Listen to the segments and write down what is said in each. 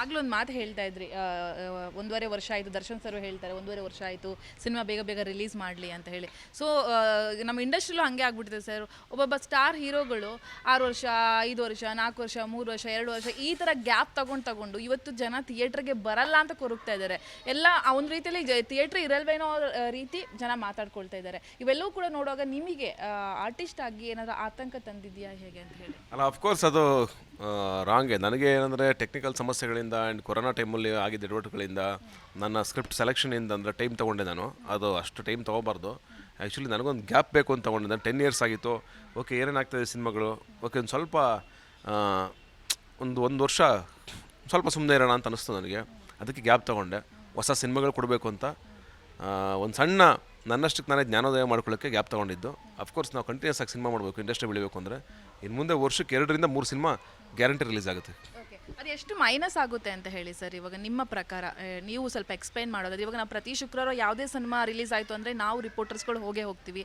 ಆಗ್ಲೂ ಒಂದು ಮಾತು ಹೇಳ್ತಾ ಇದ್ರಿ. ಒಂದೂವರೆ ವರ್ಷ ಆಯಿತು, ದರ್ಶನ್ ಸರ್ ಹೇಳ್ತಾರೆ, ಒಂದೂವರೆ ವರ್ಷ ಆಯಿತು, ಸಿನಿಮಾ ಬೇಗ ಬೇಗ ರಿಲೀಸ್ ಮಾಡಲಿ ಅಂತ ಹೇಳಿ. ಸೊ ನಮ್ಮ ಇಂಡಸ್ಟ್ರಿಲೂ ಹಂಗೆ ಆಗ್ಬಿಟ್ಟಿದೆ ಸರ್. ಒಬ್ಬೊಬ್ಬ ಸ್ಟಾರ್ ಹೀರೋಗಳು ಆರು ವರ್ಷ, ಐದು ವರ್ಷ, ನಾಲ್ಕು ವರ್ಷ, ಮೂರು ವರ್ಷ, ಎರಡು ವರ್ಷ ಈ ಥರ ಗ್ಯಾಪ್ ತಗೊಂಡು ತಗೊಂಡು ಇವತ್ತು ಜನ ಥಿಯೇಟ್ರಿಗೆ ಬರಲ್ಲ ಅಂತ ಕೊರಗ್ತಾ ಇದ್ದಾರೆ. ಎಲ್ಲ ಒಂದು ರೀತಿಯಲ್ಲಿ ಥಿಯೇಟ್ರ್ ಇರಲ್ವೇನೋ ರೀತಿ ಜನ ಮಾತಾಡ್ಕೊಳ್ತಾ ಇದ್ದಾರೆ. ಇವೆಲ್ಲವೂ ಕೂಡ ನೋಡುವಾಗ ನಿಮಗೆ ಆರ್ಟಿಸ್ಟ್ ಆಗಿ ಏನಾದರೂ ಆತಂಕ ತಂದಿದೆಯಾ ಹೇಗೆ ಅಂತ ಹೇಳಿ? ಅಲ್ಲ ಅಫ್ಕೋರ್ಸ್ ಅದು ರಾಂಗೆ ನನಗೆ ಏನಂದರೆ ಟೆಕ್ನಿಕಲ್ ಸಮಸ್ಯೆಗಳಿಂದ ಆ್ಯಂಡ್ ಕೊರೋನಾ ಟೈಮಲ್ಲಿ ಆಗಿದ್ದ ಎಡವಟ್ಟುಗಳಿಂದ ನನ್ನ ಸ್ಕ್ರಿಪ್ಟ್ ಸೆಲೆಕ್ಷನಿಂದ ಅಂದರೆ ಟೈಮ್ ತೊಗೊಂಡೆ ನಾನು. ಅದು ಅಷ್ಟು ಟೈಮ್ ತೊಗೋಬಾರ್ದು. ಆ್ಯಕ್ಚುಲಿ ನನಗೊಂದು ಗ್ಯಾಪ್ ಬೇಕು ಅಂತ ತೊಗೊಂಡೆ. ನಾನು ಟೆನ್ ಇಯರ್ಸ್ ಆಗಿತ್ತು. ಓಕೆ ಏನೇನಾಗ್ತದೆ ಸಿನಿಮಾಗಳು? ಓಕೆ ಒಂದು ಸ್ವಲ್ಪ ಒಂದು ಒಂದು ವರ್ಷ ಸ್ವಲ್ಪ ಸುಮ್ಮನೆ ಇರೋಣ ಅಂತ ಅನಿಸ್ತು ನನಗೆ. ಅದಕ್ಕೆ ಗ್ಯಾಪ್ ತೊಗೊಂಡೆ. ಹೊಸ ಸಿನಿಮಾಗಳು ಕೊಡಬೇಕು ಅಂತ ಒಂದು ಸಣ್ಣ, ನನ್ನಷ್ಟಕ್ಕೆ ನಾನೇ ಜ್ಞಾನೋದಯ ಮಾಡ್ಕೊಳ್ಳೋಕ್ಕೆ ಗ್ಯಾಪ್ ತೊಗೊಂಡಿದ್ದು. ಅಫ್ಕೋರ್ಸ್ ನಾವು ಕಂಟಿನ್ಯೂಸ್ ಆಗಿ ಸಿನಿಮಾ ಮಾಡಬೇಕು ಇಂಡಸ್ಟ್ರಿ ಬೆಳಿಬೇಕು ಅಂದರೆ ಇನ್ನು ಮುಂದೆ ವರ್ಷಕ್ಕೆ ಎರಡರಿಂದ ಮೂರು ಸಿನಿಮಾ ಗ್ಯಾರಂಟಿ ರಿಲೀಸ್ ಆಗುತ್ತೆ. ಅದು ಎಷ್ಟು ಮೈನಸ್ ಆಗುತ್ತೆ ಅಂತ ಹೇಳಿ ಸರ್ ಇವಾಗ ನಿಮ್ಮ ಪ್ರಕಾರ. ನೀವು ಸ್ವಲ್ಪ ಎಕ್ಸ್ಪ್ಲೈನ್ ಮಾಡೋದು ಇವಾಗ ನಾವು ಪ್ರತಿ ಶುಕ್ರವಾರ ಯಾವುದೇ ಸಿನಿಮಾ ರಿಲೀಸ್ ಆಯಿತು ಅಂದರೆ ನಾವು ರಿಪೋರ್ಟರ್ಸ್ಗಳು ಹೋಗೇ ಹೋಗ್ತೀವಿ.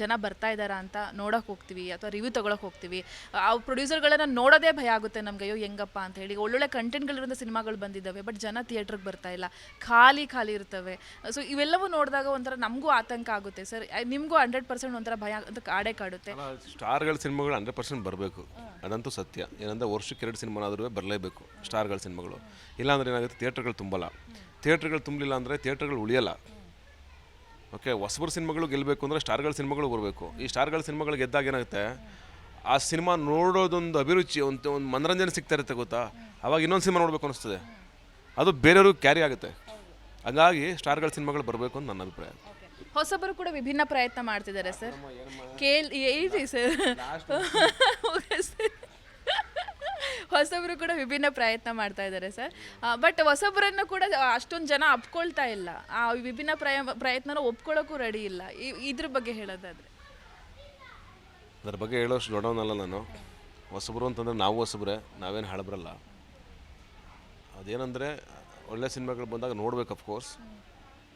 ಜನ ಬರ್ತಾ ಇದ್ದಾರಾ ಅಂತ ನೋಡೋಕೆ ಹೋಗ್ತೀವಿ ಅಥವಾ ರಿವ್ಯೂ ತೊಗೊಳಕ್ಕೆ ಹೋಗ್ತೀವಿ. ಆ ಪ್ರೊಡ್ಯೂಸರ್ಗಳನ್ನು ನೋಡೋದೇ ಭಯ ಆಗುತ್ತೆ ನಮಗೆ, ಅಯ್ಯೋ ಹೆಂಗಪ್ಪ ಅಂತ ಹೇಳಿ. ಒಳ್ಳೊಳ್ಳೆ ಕಂಟೆಂಟ್ಗಳಿರೋ ಸಿನಿಮಾಗಳು ಬಂದಿದ್ದಾವೆ ಬಟ್ ಜನ ಥಿಯೇಟ್ರಿಗೆ ಬರ್ತಾ ಇಲ್ಲ. ಖಾಲಿ ಖಾಲಿ ಇರ್ತವೆ. ಸೊ ಇವೆಲ್ಲವೂ ನೋಡಿದಾಗ ಒಂಥರ ನಮಗೂ ಆತಂಕ ಆಗುತ್ತೆ ಸರ್. ನಿಮಗೂ ಹಂಡ್ರೆಡ್ ಪರ್ಸೆಂಟ್ ಒಂಥರ ಭಯ ಅಂತ ಕಾಡೇ ಕಾಡುತ್ತೆ. ಸ್ಟಾರ್ಗಳ ಸಿನಿಮಾಗಳು ಹಂಡ್ರೆಡ್ ಪರ್ಸೆಂಟ್ ಬರಬೇಕು. ಅದಂತೂ ಸತ್ಯ. ಏನಂದ್ರೆ ವರ್ಷಕ್ಕೆ ಎರಡು ಸಿನಿಮಾನಾದ್ರೂ ಬರಲೇಬೇಕು ಸ್ಟಾರ್ಗಳ ಸಿನಿಮಾಗಳು. ಇಲ್ಲಾಂದ್ರೆ ಏನಾಗುತ್ತೆ ಥಿಯೇಟ್ರ್ಗಳು ತುಂಬಲ್ಲ. ಥಿಯೇಟ್ರ್ಗಳು ತುಂಬಲಿಲ್ಲ ಅಂದರೆ ಥಿಯೇಟ್ರ್ಗಳು ಉಳಿಯಲ್ಲ. ಓಕೆ ಹೊಸಬರ ಸಿನಿಮಾಗಳು ಗೆಲ್ಲಬೇಕು ಅಂದರೆ ಸ್ಟಾರ್ಗಳ ಸಿನಿಮಾಗಳು ಬರಬೇಕು ಈ ಸ್ಟಾರ್ಗಳ ಸಿನಿಮಾಗಳು ಗೆದ್ದಾಗ ಏನಾಗುತ್ತೆ ಆ ಸಿನಿಮಾ ನೋಡೋದೊಂದು ಅಭಿರುಚಿ ಒಂದು ಒಂದು ಮನರಂಜನೆ ಸಿಗ್ತಾ ಇರುತ್ತೆ ಗೊತ್ತಾ? ಅವಾಗ ಇನ್ನೊಂದು ಸಿನಿಮಾ ನೋಡಬೇಕು ಅನಿಸ್ತದೆ. ಅದು ಬೇರೆಯವ್ರಿಗೆ ಕ್ಯಾರಿ ಆಗುತ್ತೆ. ಹಂಗಾಗಿ ಸ್ಟಾರ್ಗಳ ಸಿನಿಮಾಗಳು ಬರಬೇಕು ಅಂತ ನನ್ನ ಅಭಿಪ್ರಾಯ. ಹೊಸಬರು ಕೂಡ ವಿಭಿನ್ನ ಪ್ರಯತ್ನ ಮಾಡ್ತಿದ್ದಾರೆ ಸರ್. ಕೇಳಿ ಸರ್. ಹೊಸಬರು ಕೂಡ ವಿಭಿನ್ನ ಪ್ರಯತ್ನ ಮಾಡ್ತಾ ಇದ್ದಾರೆ ಸರ್. ಬಟ್ ಹೊಸಬರನ್ನು ಕೂಡ ಅಷ್ಟೊಂದು ಜನ ಅಪ್ಕೊಳ್ತಾ ಇಲ್ಲ. ಆ, ವಿಭಿನ್ನ ಪ್ರಯ, ಪ್ರಯತ್ನನ ಒಪ್ಕೊಳ್ಳೋಕ್ಕೂ ರೆಡಿ ಇಲ್ಲ. ಇದ್ರ ಬಗ್ಗೆ ಹೇಳೋದಾದ್ರೆ. ಅದ್ರ ಬಗ್ಗೆ ಹೇಳೋಷ್ಟು ದೊಡ್ಡವನಲ್ಲ ನಾನು. ಹೊಸಬರು ಅಂತಂದರೆ ನಾವು ಹೊಸಬ್ರೆ, ನಾವೇನು ಹಳಬ್ರಲ್ಲ. ಅದೇನಂದರೆ, ಒಳ್ಳೆ ಸಿನಿಮಾಗಳು ಬಂದಾಗ ನೋಡ್ಬೇಕು ಅಫ್ಕೋರ್ಸ್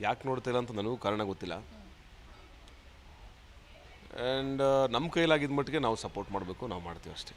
ಯಾಕೆ ನೋಡ್ತಿಲ್ಲ ಅಂತ ನನಗೂ ಕಾರಣ ಗೊತ್ತಿಲ್ಲ. ಆ್ಯಂಡ್ ನಮ್ಮ ಕೈಲಾಗಿದ್ದ ಮಟ್ಟಿಗೆ ನಾವು ಸಪೋರ್ಟ್ ಮಾಡಬೇಕು, ನಾವು ಮಾಡ್ತೀವಿ ಅಷ್ಟೇ.